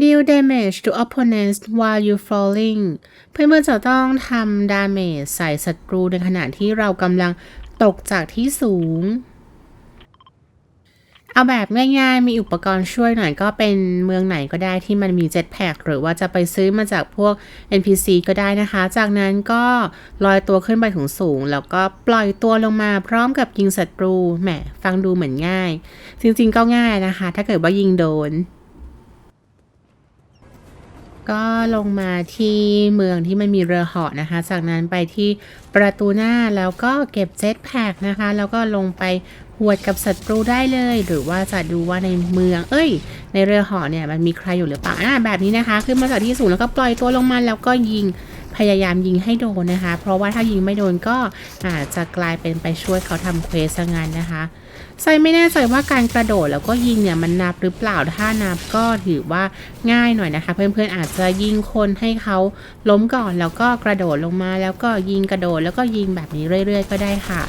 deal damage to opponents while you falling เพื่อนๆจะต้องทำ damage ใส่ศัตรูในขณะที่เรากำลังตกจากที่สูง เอาแบบง่ายๆ มีอุปกรณ์ช่วยหน่อยก็เป็นเมืองไหนก็ได้ที่มันมีเจ็ตแพคหรือว่าจะไปซื้อมาจากพวก NPC ก็ได้นะคะ จากนั้นก็ลอยตัวขึ้นไปถึงสูง แล้วก็ปล่อยตัวลงมาพร้อมกับยิงศัตรู แหม ฟังดูเหมือนง่าย จริงๆก็ง่ายนะคะ ถ้าเกิดว่ายิงโดน ก็ลงมาที่เมืองที่มันมีเรือเหาะนะคะ จากนั้นไปที่ประตูหน้าแล้วก็เก็บเจ็ตแพกนะคะ แล้วก็ลงไปหวดกับศัตรูได้เลย หรือว่าจะดูว่าในเมือง เอ้ย ในเรือเหาะเนี่ยมันมีใครอยู่หรือเปล่าอ่าแบบนี้นะคะ ขึ้นมาจากที่สูงแล้วก็ปล่อยตัวลงมาแล้วก็ยิง พยายามยิงให้โดนนะคะ เพราะว่าถ้ายิงไม่โดนก็อาจจะกลายเป็นไปช่วยเขาทำเควสงานนะคะไซไม่แน่ใจว่าการกระโดดแล้วก็ยิงเนี่ยมันนับหรือเปล่าถ้านับก็ถือว่าง่ายหน่อยนะคะ เพื่อนๆอาจจะยิงคนให้เขาล้มก่อนแล้วก็กระโดดลงมา แล้วก็ยิงกระโดดแล้วก็ยิงแบบนี้เรื่อย ๆ ก็ได้ค่ะ